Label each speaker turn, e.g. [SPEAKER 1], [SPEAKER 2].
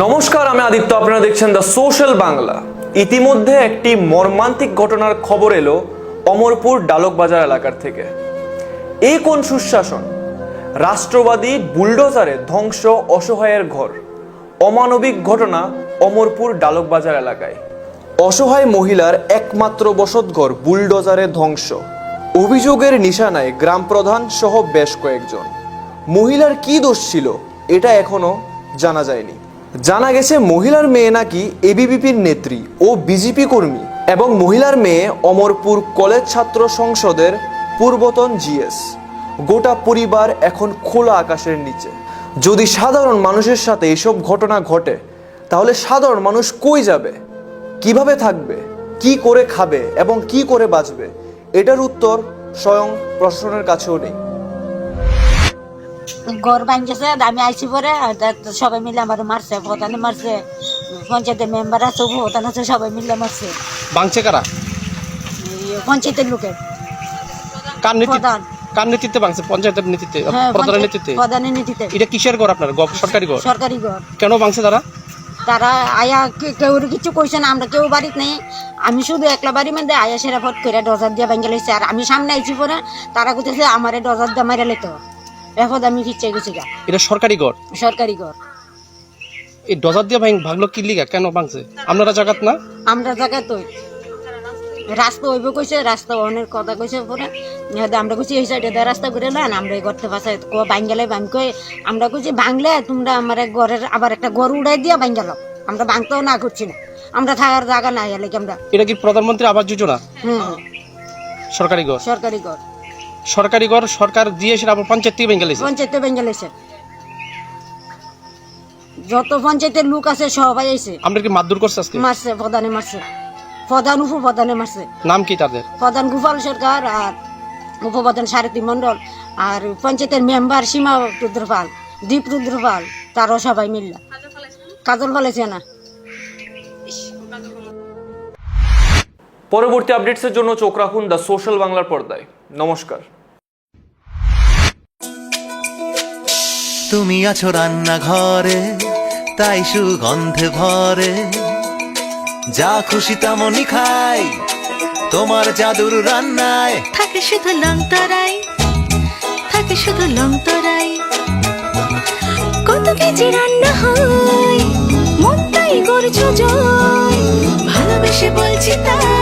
[SPEAKER 1] নমস্কার, আমি আদিত্য। আপনারা দেখছেন দ্য সোশ্যাল বাংলা ইতিমধ্যে একটি মর্মান্তিক ঘটনার খবর এলো অমরপুর ডালকবাজার এলাকার থেকে। এই কোন সুশাসন? রাষ্ট্রবাদী বুলডোজারে ধ্বংস অসহায়ের ঘর। অমানবিক ঘটনা অমরপুর ডালকবাজার এলাকায়। অসহায় মহিলার একমাত্র বসতঘর বুলডোজারে ধ্বংস। অভিযোগের নিশানায় গ্রাম প্রধান সহ বেশ কয়েকজন। মহিলার কি দোষ ছিল, এটা এখনও জানা যায়নি। জানা গেছে মহিলার মেয়ে নাকি এবিভিপির নেত্রী ও বিজেপি কর্মী এবং মহিলার মেয়ে অমরপুর কলেজ ছাত্র সংসদের পূর্বতন জিএস। গোটা পরিবার এখন খোলা আকাশের নিচে। যদি সাধারণ মানুষের সাথে এসব ঘটনা ঘটে, তাহলে সাধারণ মানুষ কই যাবে? কীভাবে থাকবে? কি করে খাবে এবং কি করে বাঁচবে? এটার উত্তর স্বয়ং প্রশাসনের কাছেও নেই।
[SPEAKER 2] ঘর ভাঙছে আমি আইসি পরে সবাই মিলে আমার মারছে প্রধানে মারছে পঞ্চায়েতের মেম্বার আছে প্রধান আছে সবাই মিলে মারছে।
[SPEAKER 3] বাংছে কারা?
[SPEAKER 2] পঞ্চায়েতের লোকে।
[SPEAKER 3] কার নেতৃত্বে বাংছে পঞ্চায়েতের
[SPEAKER 2] হ্যাঁ
[SPEAKER 3] প্রধানের
[SPEAKER 2] প্রধানের নীতিতে।
[SPEAKER 3] এটা কিসের ঘর আপনার সরকারি ঘর
[SPEAKER 2] সরকারি ঘর
[SPEAKER 3] কেন বাংছে তারা?
[SPEAKER 2] তারা আয়া কেউ কিছু কইছে না আমরা কেউ বাড়িতে নেই। আমি শুধু একলা বাড়ি মধ্যে আয়া সেরা ফট করে ডজার দিয়ে ভেঙে লাইছে। আর আমি সামনে আইছি পরে তারা কইতেছে আমারে ডজার দিয়ে মাইরা লইতো। এরপর আমি ফিচ্ছে গেছি গা।
[SPEAKER 3] এটা সরকারি ঘর?
[SPEAKER 2] সরকারি ঘর।
[SPEAKER 3] এই ডজার দিয়ে ভাঙ ভাগলো কি লিগা? কেন বাংছে আপনারা জাগাত না?
[SPEAKER 2] আমরা জায়গায় তো রাস্তা হইব কইছে রাস্তা অনেক কথা কইছে পরে। ইহাদে আমরা কইছি এই সাইডে দিয়ে রাস্তা করে নেন আমরা এই ঘরতে পাশে কো ভাঙ্গেলে ভাঙ কই আমরা কইছি ভাঙলে তোমরা আমার ঘরের আবার একটা ঘর উড়াই দিয়া ভাঙ্গেল আমরা ভাঙতেও না করছি না। আমরা থাকার জায়গা নাই এলে আমরা।
[SPEAKER 3] এটা কি প্রধানমন্ত্রী আবাস যোজনা?
[SPEAKER 2] হুম।
[SPEAKER 3] সরকারি ঘর?
[SPEAKER 2] সরকারি ঘর।
[SPEAKER 3] সরকারি ঘর সরকার দিয়ে সেটা আবার পঞ্চায়েত থেকে ভেঙে
[SPEAKER 2] পঞ্চায়েতে ভাঙ্গেলেছে যত পঞ্চায়েতের লোক আছে সবাই আইছে।
[SPEAKER 3] আমরা কি মারধর করছে আজকে?
[SPEAKER 2] মারছে প্রধানে মারছে। প্রধান উপপ্রধানে মারছে।
[SPEAKER 3] নাম কি তাদের?
[SPEAKER 2] প্রধান গোপাল সরকার আর উপপ্রধান সারথী মণ্ডল আর পঞ্চায়েতের মেম্বার সীমা রুদ্রপাল দীপ রুদ্রপাল তারও সবাই মিলল। কাজল ফলেছে না।
[SPEAKER 1] পরবর্তী আপডেটসের জন্য চোখ রাখুন দ্য সোশ্যাল বাংলার পর্দায়। নমস্কার।
[SPEAKER 4] তুমি আছো রান্নাঘরে তাই সুগন্ধে ভরে। যা খুশি তেমনই খাই তোমার জাদুর রান্নায়।
[SPEAKER 5] থাকে শুধু লং তরাই থাকে শুধু লং তরাই। কত কেজি রান্না হয় মনটাই করছ জয়। ভালোবেসে বলছি তাই।